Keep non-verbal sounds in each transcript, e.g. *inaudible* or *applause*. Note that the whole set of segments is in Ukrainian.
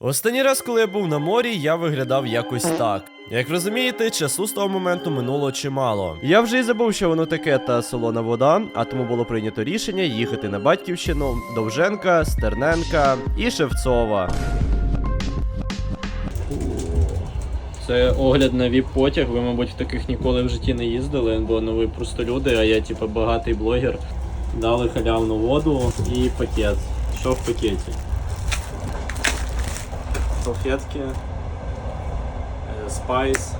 Останній раз, коли я був на морі, я виглядав якось так. Як ви розумієте, часу з того моменту минуло чимало. Я вже й забув, що воно таке та солона вода, а тому було прийнято рішення їхати на батьківщину Довженка, Стерненка і Шевцова. Це огляд на віп-потяг. Ви, мабуть, в таких ніколи в житті не їздили, бо ну ви просто люди, а я типу багатий блогер. Дали халявну воду і пакет. Що в пакеті? Салфетки, е, спайс,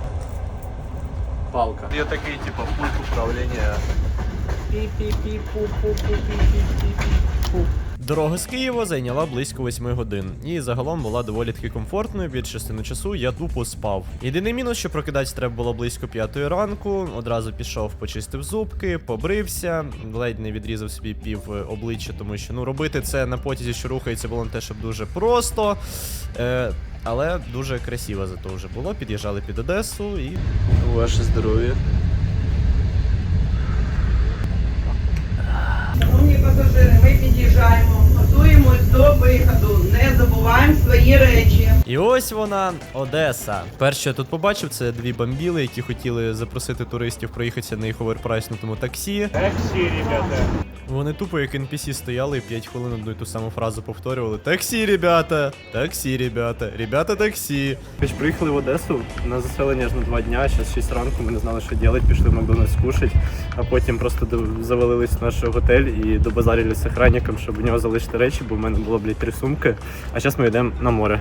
палка. Я такий, типу, пульт управління. Дорога з Києва зайняла близько 8 годин, і загалом була доволі таки комфортною. Від частини часу я тупо спав. Єдиний мінус, що прокидатись треба було близько 5 ранку. Одразу пішов, почистив зубки, побрився, ледь не відрізав собі пів е, обличчя, тому що ну робити це на потязі, що рухається, було не те, щоб дуже просто. Е, але дуже красиво зато вже було. Під'їжджали під Одесу і ваше здоров'я. Пасажири, ми під'їжджаємо, готуємось до виходу, не забуваємо свої речі. І ось вона, Одеса. Перше, що я тут побачив, це дві бомбіли, які хотіли запросити туристів проїхатися на їх оверпрайснутому таксі. Таксі, ребята. Вони тупо як NPC стояли і 5 хвилин одну і ту саму фразу повторювали: Таксі, ребята! Таксі, ребята! Ребята, таксі! Ми ж приїхали в Одесу на заселення аж на два дня. Зараз 6 ранку ми не знали, що робити, пішли в Макдональдс кушать, а потім просто завалились в наш готель і добазарили з охранником, щоб у нього залишити речі, бо в мене було, блядь, три сумки. А зараз ми йдемо на море.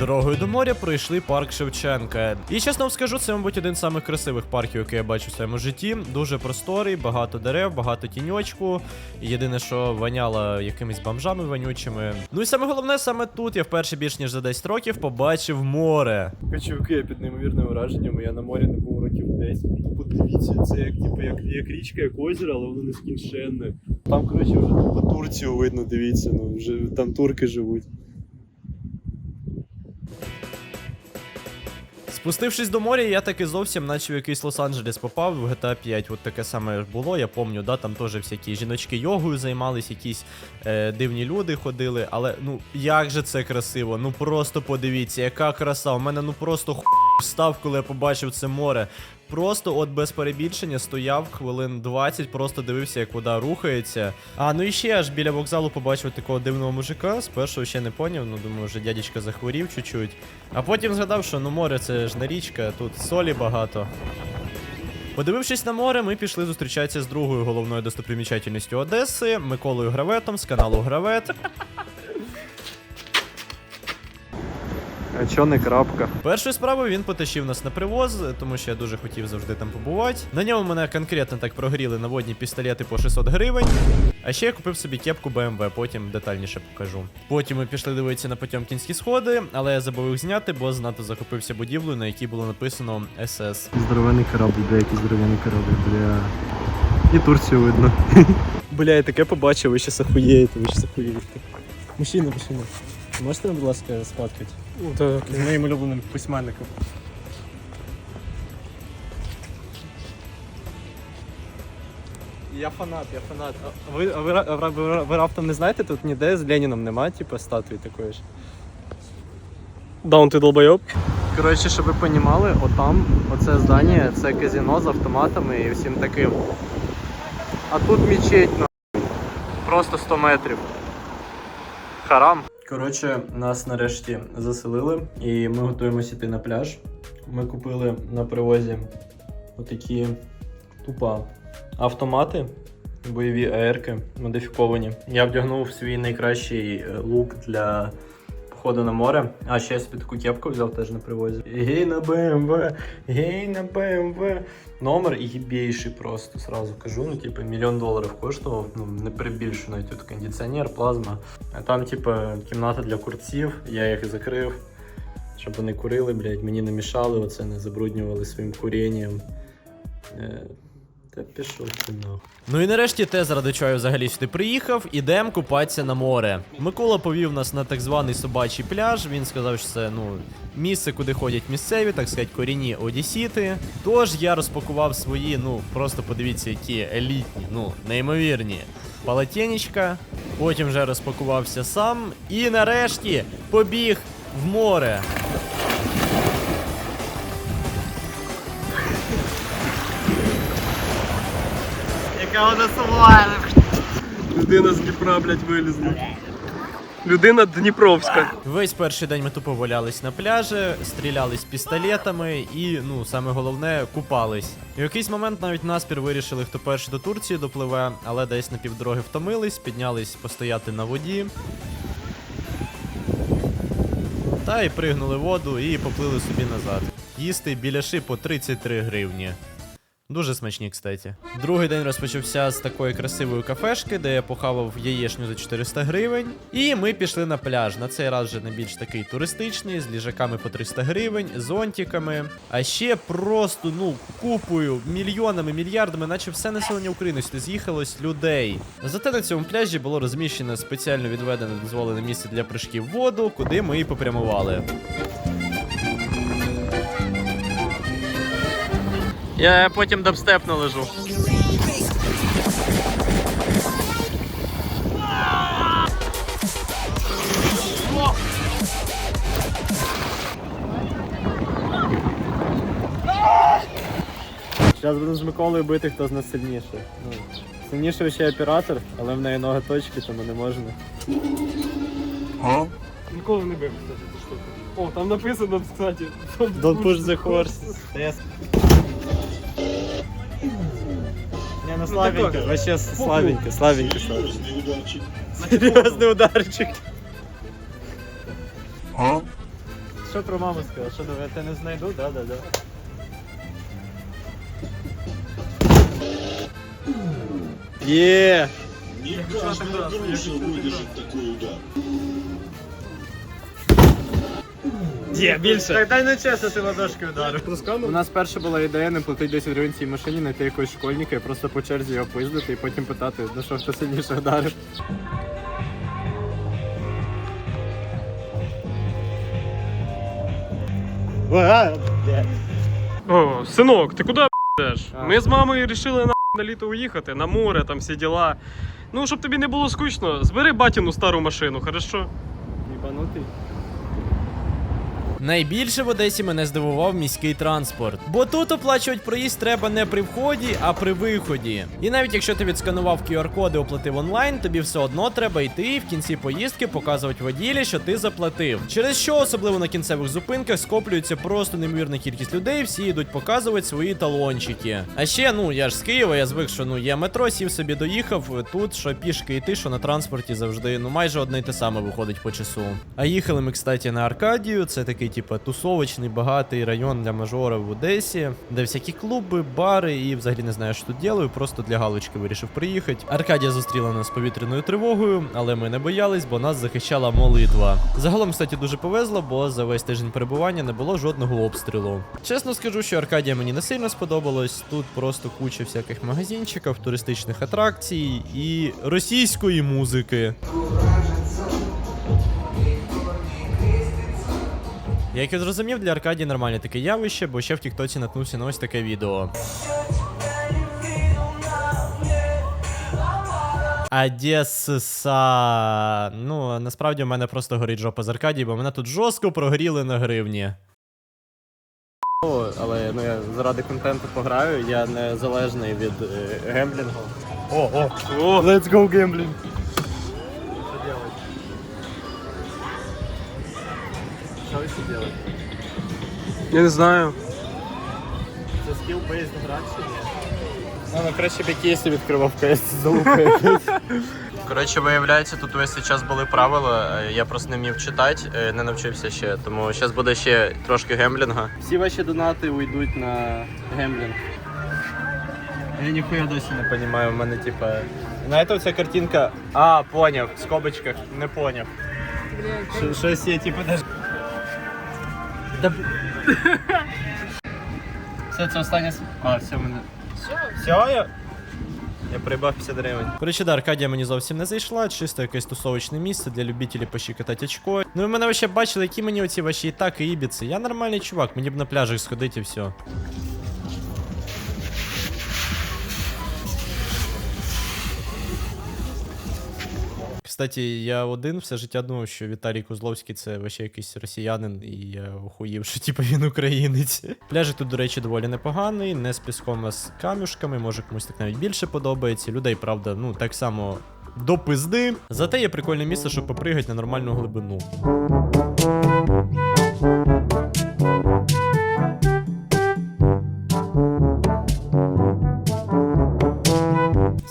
Дорогою до моря пройшли парк Шевченка. І чесно вам скажу, це, мабуть, один з самих красивих парків, який я бачу в своєму житті. Дуже просторий, багато дерев, багато тіньочку. Єдине, що воняло якимись бомжами вонючими. Ну і саме головне, саме тут я вперше більш ніж за 10 років побачив море. Чуваки, я під неймовірним враженням, я на морі не був років 10. Ну подивіться, це як, типу, як, як річка, як озеро, але воно нескінченне. Там, коротше, вже тупо Турцію видно, дивіться, ну вже там турки живуть. Спустившись до моря, я таки зовсім наче в якийсь Лос-Анджелес попав в GTA 5. От таке саме було, я пам'ятаю, да, там теж всякі жіночки йогою займались, якісь е, дивні люди ходили. Але ну як же це красиво? Ну просто подивіться, яка краса. У мене ну просто ху став, коли я побачив це море. Просто от без перебільшення стояв хвилин 20, просто дивився, як вода рухається. А ну і ще аж біля вокзалу побачив такого дивного мужика. Спершу ще не поняв, ну думаю, вже дядечка захворів чуть-чуть. А потім згадав, що ну море це ж не річка, тут солі багато. Подивившись на море, ми пішли зустрічатися з другою головною достопримічательністю Одеси Миколою Граветом з каналу Гравет. А чо не крапка? Першою справою він потащив нас на привоз, тому що я дуже хотів завжди там побувати. На ньому мене конкретно так прогріли наводні пістолети по 600 гривень. А ще я купив собі кепку BMW, потім детальніше покажу. Потім ми пішли дивитися на Потьомкінські сходи, але я забув їх зняти, бо знато захопився будівлею, на якій було написано СС. Здоровений корабль, бля, який здоровений корабль, бля. І Турцію видно. *laughs* Бля, я таке побачив, ви щас охуєєте, ви щас охуєєте. Мужчина, мужчина. Можете, будь ласка, сфоткати? Так. З моїм улюбленим письменником. Я фанат, я фанат. А ви, а ви, а ви, ви раптом не знаєте, тут ніде з Леніном немає, типу, статуї такої ж. Даун, ти долбойоб? Коротше, щоб ви розуміли, отам, оце здання, це казино з автоматами і всім таким. А тут мечеть, на. Просто 100 метрів. Харам. Коротше, нас нарешті заселили і ми готуємося йти на пляж. Ми купили на привозі отакі тупа автомати, бойові аерки модифіковані. Я вдягнув свій найкращий е, лук для походу на море. А ще я собі таку кепку взяв теж на привозі. Гей на БМВ, гей на БМВ. Номер єбейший просто, сразу кажу. Ну, типу, мільйон доларів коштував. Ну, не перебільшую навіть тут кондиціонер, плазма. А там, типу, кімната для курців, я їх закрив. Щоб вони курили, блядь, мені не мішали, оце не забруднювали своїм курінням. Та пішов ти нахуй. Ну і нарешті те, заради чого я взагалі сюди приїхав, ідем купатися на море. Микола повів нас на так званий собачий пляж. Він сказав, що це ну місце, куди ходять місцеві, так сказати, корінні одісіти. Тож я розпакував свої, ну просто подивіться, які елітні, ну неймовірні. полотенечка, потім вже розпакувався сам і нарешті побіг в море. Яка вона сумна. Людина з Дніпра, блядь, вилізла. Людина Дніпровська. Весь перший день ми тупо валялись на пляжі, стрілялись пістолетами і, ну, саме головне, купались. І в якийсь момент навіть наспір вирішили, хто перший до Турції допливе, але десь на півдороги втомились, піднялись постояти на воді. Та й пригнули воду і поплили собі назад. Їсти біляши по 33 гривні. Дуже смачні, кстати. Другий день розпочався з такої красивої кафешки, де я похавав яєчню за 400 гривень. І ми пішли на пляж. На цей раз вже не більш такий туристичний, з ліжаками по 300 гривень, зонтиками. А ще просто, ну, купою, мільйонами, мільярдами, наче все населення України сюди з'їхалось людей. Зате на цьому пляжі було розміщено спеціально відведене дозволене місце для прыжків в воду, куди ми і попрямували. Я потім дабстеп належу. Зараз будемо з Миколою бити, хто з нас сильніший. Ну, сильніший ще оператор, але в неї ноги точки, тому не можна. Ніколи не бив, кстати, цю штуку. О, там написано, кстати. Don't push the horse. Yes. Не, ну слабенько, такое. вообще слабенько, слабенько, слабенько. Серйозний ударчик. Що про маму сказав? Що думаю, я тебе не знайду? Да, да, да. Є! Не каждая груша выдержит такой удар. Є, більше. Так дай не чесно, ти ладошкою ударив. У нас перша була ідея не платити 10 гривень цій машині, знайти якогось школьника і просто по черзі його пиздити і потім питати, на що хто сильніше вдарив. О, синок, ти куди йдеш? А. Ми з мамою вирішили на, на літо уїхати, на море, там всі діла. Ну, щоб тобі не було скучно, збери батіну стару машину, хорошо? Єбанутий. Найбільше в Одесі мене здивував міський транспорт, бо тут оплачувати проїзд треба не при вході, а при виході. І навіть якщо ти відсканував QR-код і оплатив онлайн, тобі все одно треба йти і в кінці поїздки показувати воділі, що ти заплатив. Через що, особливо на кінцевих зупинках, скоплюється просто неймовірна кількість людей, всі йдуть показувати свої талончики. А ще, ну я ж з Києва, я звик, що ну є метро, сів собі доїхав. Тут що пішки йти, що на транспорті завжди, ну майже одне й те саме виходить по часу. А їхали ми, кстати, на Аркадію. Це такий, типу, тусовочний, багатий район для мажорів в Одесі, де всякі клуби, бари і взагалі не знаю, що тут ділаю. Просто для галочки вирішив приїхати. Аркадія зустріла нас повітряною тривогою, але ми не боялись, бо нас захищала молитва. Загалом, кстати, дуже повезло, бо за весь тиждень перебування не було жодного обстрілу. Чесно скажу, що Аркадія мені не сильно сподобалось. Тут просто куча всяких магазинчиків, туристичних атракцій і російської музики. Як я зрозумів, для Аркадії нормальне таке явище, бо ще в Тіктоці наткнувся на ось таке відео. Одеса. Ну, насправді в мене просто горить жопа з Аркадії, бо мене тут жорстко прогоріли на гривні. Але ну, я заради контенту пограю, я не залежний від е, гемблінгу. О, о, о, let's go gambling. Ви всі делаете? Я не знаю. Це скіл бейсд гра чи ні? Ну, ну краще б якийсь відкривав КС залупа якийсь. Коротше, виявляється, тут весь цей час були правила, е, я просто не вмів читати, е, не навчився ще, тому зараз буде ще трошки гемблінга. Всі ваші донати уйдуть на гемблінг. Я ніхуя досі не розумію, в мене типа. Знаєте, оця картинка. А, поняв, в скобочках, не поняв. Щось є, типу, даже. Все, це останнє. А, все, мене. Все? Все, я. Я прибав 50 гривень. Коротше, да, Аркадія мені зовсім не зайшла, чисто якесь тусовочне місце для любителів пощекотати очко. Ну ви мене вообще бачили, які мені оці ваші і так і ібіці. Я нормальний чувак, мені б на пляжах сходити і все. Кстати, я один все життя думав, що Віталій Козловський це вообще якийсь росіянин, і я охуїв, що типу він українець. Пляжик тут, до речі, доволі непоганий, не з піском, а з камюшками, може комусь так навіть більше подобається. Людей, правда, ну так само до пизди. Зате є прикольне місце, щоб попригати на нормальну глибину.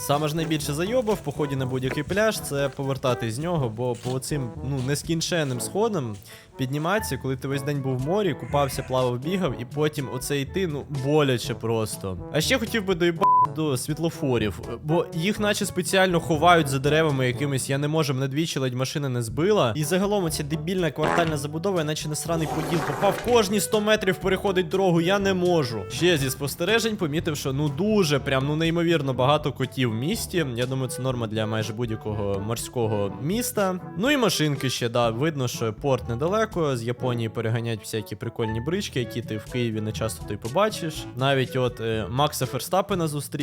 Саме ж найбільше зайоба в поході на будь-який пляж це повертати з нього, бо по цим ну нескінченним сходам підніматися, коли ти весь день був в морі, купався, плавав, бігав, і потім оце йти, ну боляче просто. А ще хотів би доїбати до світлофорів, бо їх наче спеціально ховають за деревами якимись, я не можу, мене двічі ледь машина не збила. І загалом оця дебільна квартальна забудова, я наче на сраний поділ попав. Кожні 100 метрів переходить дорогу, я не можу. Ще зі спостережень помітив, що ну дуже прям ну неймовірно багато котів в місті. Я думаю, це норма для майже будь-якого морського міста. Ну і машинки ще, да. Видно, що порт недалеко. З Японії переганять всякі прикольні брички, які ти в Києві не часто ти побачиш. Навіть от е, Макса Ферстапена зустрів.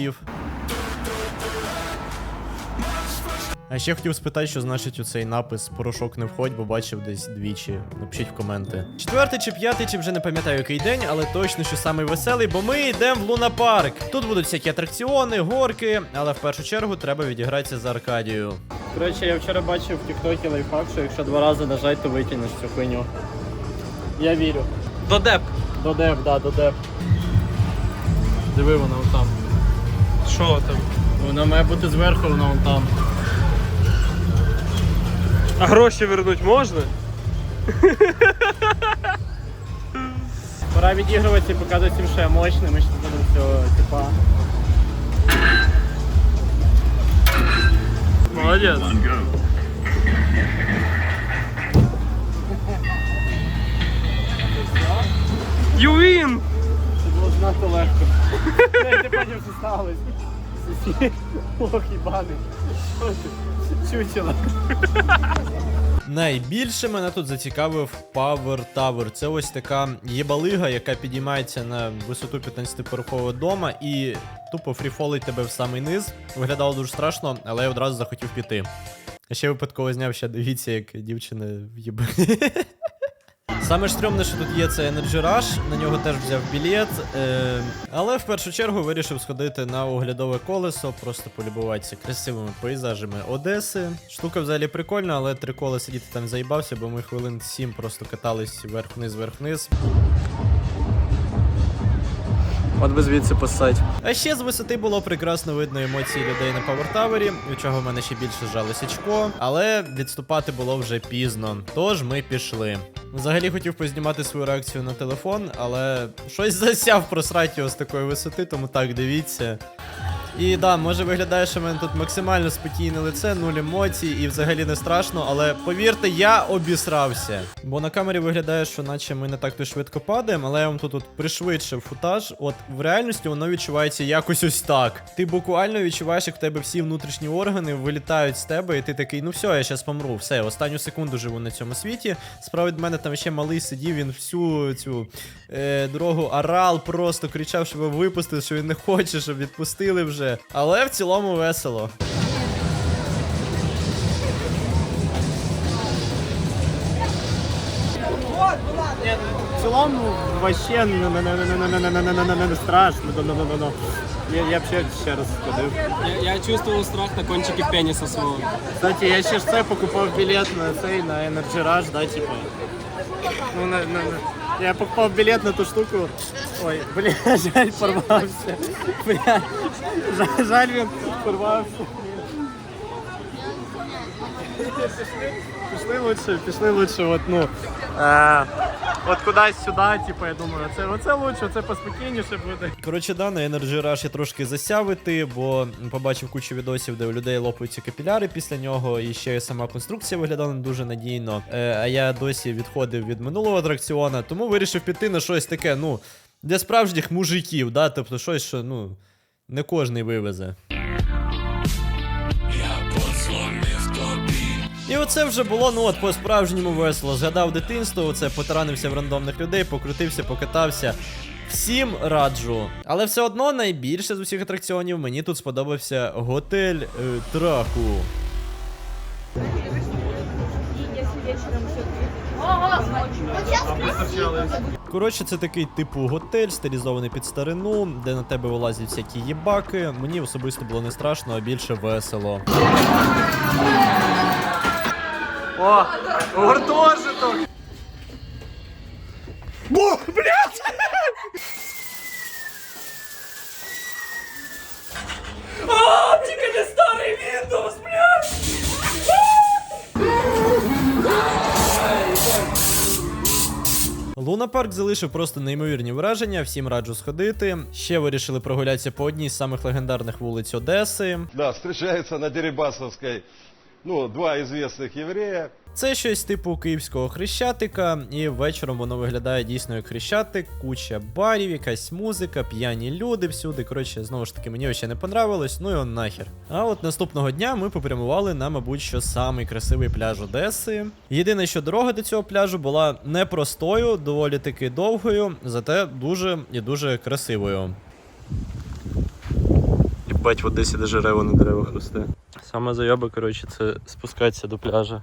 А ще хотів спитати, що значить у цей напис порошок не входь, бо бачив десь двічі. Напишіть в коменти. Четвертий чи п'ятий, чи вже не пам'ятаю який день, але точно що самий веселий, бо ми йдемо в Луна Парк. Тут будуть всякі атракціони, горки, але в першу чергу треба відігратися за Аркадію. Коротше, я вчора бачив в Тіктокі лайфхак, що якщо два рази нажать, то витягнеш цю хуйню. Я вірю. До деп. До деп, да, до деп. Диви вона вон там. Що там? Вона має бути зверху, вона вон там. А гроші вернуть можна? Пора відігруватися і показувати всім, що я мощний, ми ще будемо цього типа. Молодець. You win! Це було занадто легко. Знаєте, потім що сталося. Ох, їбаний. Чучело. Найбільше мене тут зацікавив Power Tower. Це ось така єбалига, яка підіймається на висоту 15-поверхового дома і тупо фріфолить тебе в самий низ. Виглядало дуже страшно, але я одразу захотів піти. Ще випадково зняв ще дивіться, як дівчина в'єбе. Саме ж стрьомне, що тут є, це Energy Rush, на нього теж взяв білет. Е, але в першу чергу вирішив сходити на оглядове колесо, просто полюбуватися красивими пейзажами Одеси. Штука взагалі прикольна, але три кола сидіти там заїбався, бо ми хвилин 7 просто катались вверх-вниз, вверх-вниз. От би звідси посадь. А ще з висоти було прекрасно видно емоції людей на павертавері, від чого в мене ще більше жалося очко, але відступати було вже пізно. Тож ми пішли. Взагалі хотів познімати свою реакцію на телефон, але щось засяв просрать його з такої висоти, тому так дивіться. І да, може виглядає, що в мене тут максимально спокійне лице, нуль емоцій і взагалі не страшно, але повірте, я обісрався. Бо на камері виглядає, що наче ми не так то швидко падаємо, але я вам тут пришвидшив футаж. От в реальності воно відчувається якось ось так. Ти буквально відчуваєш, як в тебе всі внутрішні органи вилітають з тебе, і ти такий, ну все, я зараз помру. Все, останню секунду живу на цьому світі. Справа від мене там ще малий сидів, він всю цю е, дорогу орал, просто кричав, щоб його випустили, що він не хоче, щоб відпустили вже це, але в цілому весело. В цілому вообще не страшно. Я б ще раз ходив. Я чувствував страх на кончики пеніса свого. Кстати, я ще ж це покупав білет на цей на Energy Rush, да, типа. Ну, на, на, я покупал билет на ту штуку. Ой, бля, *laughs* жаль, порвався. Бля, жаль, жаль він. Пішли, лучше, пішли лучше, от, ну. Е, от кудись сюди, типа, я думаю, це, оце лучше, це поспокійніше буде. Коротше, да, на Energy Rush я трошки засяв іти, бо побачив кучу відосів, де у людей лопаються капіляри після нього, і ще сама конструкція виглядала не дуже надійно. Е, а я досі відходив від минулого атракціона, тому вирішив піти на щось таке, ну, для справжніх мужиків, да, тобто щось, що, ну, не кожний вивезе. І оце вже було, ну от по-справжньому весело. Згадав дитинство, оце потаранився в рандомних людей, покрутився, покатався. Всім раджу. Але все одно найбільше з усіх атракціонів мені тут сподобався готель е, Траку. Коротше, це такий типу готель, стилізований під старину, де на тебе вилазять всякі їбаки. Мені особисто було не страшно, а більше весело. О, гуртожиток! Луна Парк залишив просто неймовірні враження, всім раджу сходити. Ще вирішили прогулятися по одній з самих легендарних вулиць Одеси. Да, встречается на Дерибасовской, ну, два известных еврея. Це щось типу київського хрещатика, і вечором воно виглядає дійсно як хрещатик, куча барів, якась музика, п'яні люди всюди. Коротше, знову ж таки, мені ще не понравилось, ну і он нахер. А от наступного дня ми попрямували на, мабуть, що самий красивий пляж Одеси. Єдине, що дорога до цього пляжу була непростою, доволі таки довгою, зате дуже і дуже красивою. Їбать, в Одесі даже рево на деревах росте. Саме зайоба, коротше, це спускатися до пляжа.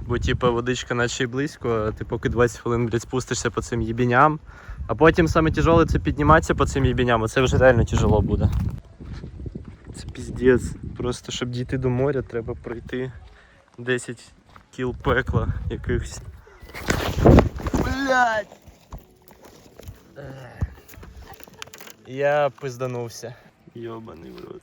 Бо типа водичка наче й близько, а ти поки 20 хвилин, блядь, спустишся по цим їбіням. А потім саме тяжеле це підніматися по цим їбіням, а це вже реально тяжело буде. Це піздець. Просто щоб дійти до моря, треба пройти 10 кіл пекла якихось. Блять! Я пизданувся. Йобаний в рот.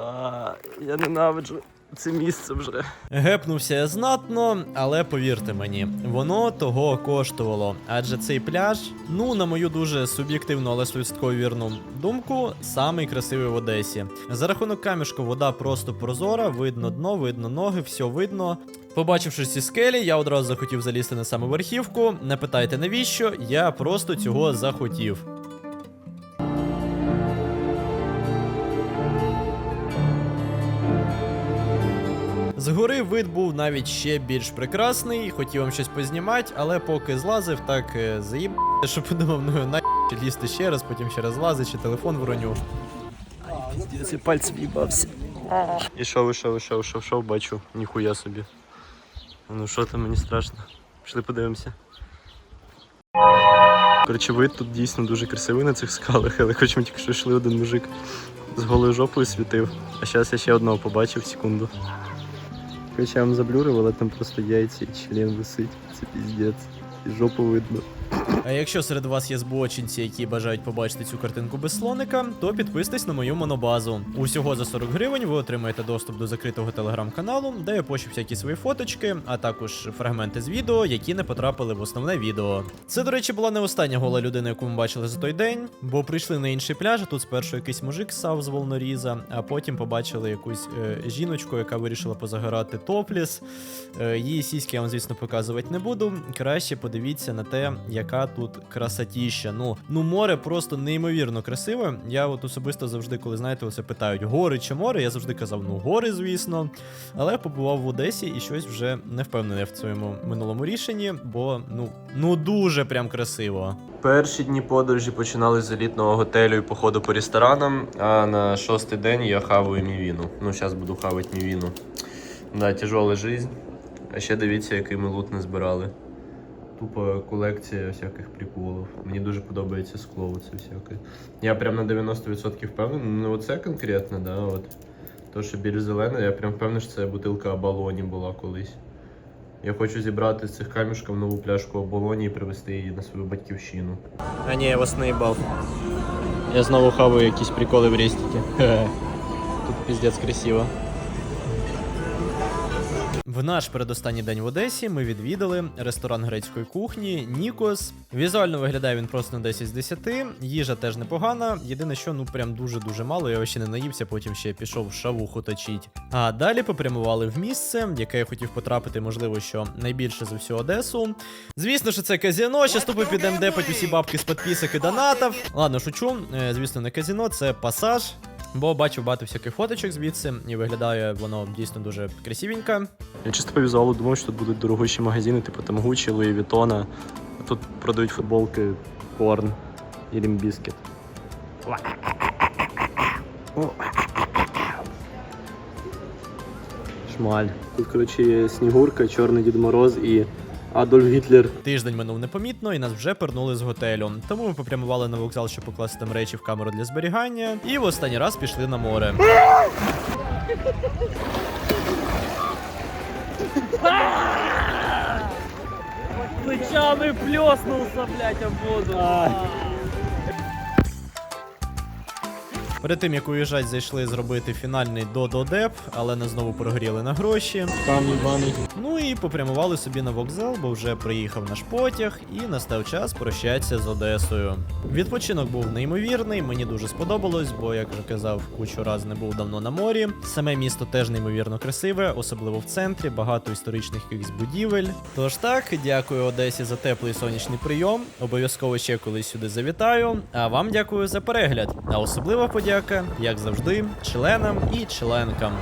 А, я ненавиджу це місце вже. Гепнувся я знатно, але повірте мені, воно того коштувало. Адже цей пляж, ну на мою дуже суб'єктивну, але стовідсотково вірну думку, самий красивий в Одесі. За рахунок камішку вода просто прозора, видно дно, видно ноги, все видно. Побачивши ці скелі, я одразу захотів залізти на саму верхівку. Не питайте навіщо, я просто цього захотів. Згори вид був навіть ще більш прекрасний, хотів вам щось познімати, але поки злазив, так е, заїб, що подумав, ну на лізти ще раз, потім ще раз злазить, чи телефон вроню. Піздець, і пальцем їбався. І Ішов, ішов, ішов, ішов, ішов, бачу, ніхуя собі. Ну що там мені страшно. Пішли подивимося. Коротше, вид тут дійсно дуже красивий на цих скалах, але хоч ми тільки що йшли один мужик з голою жопою світив. А зараз я ще одного побачив секунду. Короче, я вам заблюрив, а там просто яйца и член висить. Це піздець. І жопу видно. А якщо серед вас є збочинці, які бажають побачити цю картинку без слоника, то підписуйтесь на мою монобазу. Усього за 40 гривень ви отримаєте доступ до закритого телеграм-каналу, де я пощу всякі свої фоточки, а також фрагменти з відео, які не потрапили в основне відео. Це, до речі, була не остання гола людина, яку ми бачили за той день, бо прийшли на інший пляж. а Тут спершу якийсь мужик ссав з волноріза, а потім побачили якусь е, жіночку, яка вирішила позагорати топліс. Е, її сіськи я вам, звісно, показувати не буду. Краще подивіться на те, яка тут красотіща. Ну, ну море просто неймовірно красиве. Я от особисто завжди, коли знаєте, оце питають, гори чи море, я завжди казав, ну гори, звісно. Але побував в Одесі і щось вже не впевнений в своєму минулому рішенні, бо ну, ну дуже прям красиво. Перші дні подорожі починали з елітного готелю і походу по ресторанам, а на шостий день я хаваю мівіну. Ну, зараз буду хавати мівіну. Да, тяжела жизнь. А ще дивіться, який ми лут не збирали. Тупо колекція всяких приколів. Мені дуже подобається скло, це всяке. Я прям на 90% впевнений. Ну оце конкретно, да, от. То, що більш зелене, я прям впевнений, що це бутилка Абалоні була колись. Я хочу зібрати з цих камішків нову пляшку Абалоні і привезти її на свою батьківщину. А ні, я вас не їбав. Я знову хаваю якісь приколи в рестіки. *laughs* Тут піздець красиво. В наш передостанній день в Одесі ми відвідали ресторан грецької кухні Нікос. Візуально виглядає він просто на 10 з 10. Їжа теж непогана. Єдине, що ну прям дуже-дуже мало. Я ще не наївся, потім ще пішов шавуху точить. А далі попрямували в місце, яке я хотів потрапити, можливо, що найбільше за всю Одесу. Звісно, що це казіно. Щас тупо підемо депать усі бабки з підписок і донатів. Ладно, шучу. Е, Звісно, не казіно, це пасаж. Бо бачив багато всяких фоточок звідси, і виглядає воно дійсно дуже красивенько. Я чисто по візуалу думав, що тут будуть дорогущі магазини, типу там Gucci, Louis Vuitton, а тут продають футболки Корн і Лімбіскет. Шмаль. Тут, коротше, є Снігурка, Чорний Дід Мороз і Адольф Гітлер. Тиждень минув непомітно, і нас вже пернули з готелю. Тому ми попрямували на вокзал, щоб покласти там речі в камеру для зберігання, і в останній раз пішли на море. Плечами плеснулся, блядь, об воду. Перед тим як уїжджати, зайшли зробити фінальний додо-деп, але нас знову прогоріли на гроші. Там. Ну і попрямували собі на вокзал, бо вже приїхав наш потяг, і настав час прощатися з Одесою. Відпочинок був неймовірний, мені дуже сподобалось, бо як вже казав, кучу раз не був давно на морі. Саме місто теж неймовірно красиве, особливо в центрі, багато історичних якихось будівель. Тож так, дякую Одесі за теплий сонячний прийом. Обов'язково ще колись сюди завітаю. А вам дякую за перегляд. А особлива подяка, як завжди, членам і членкам.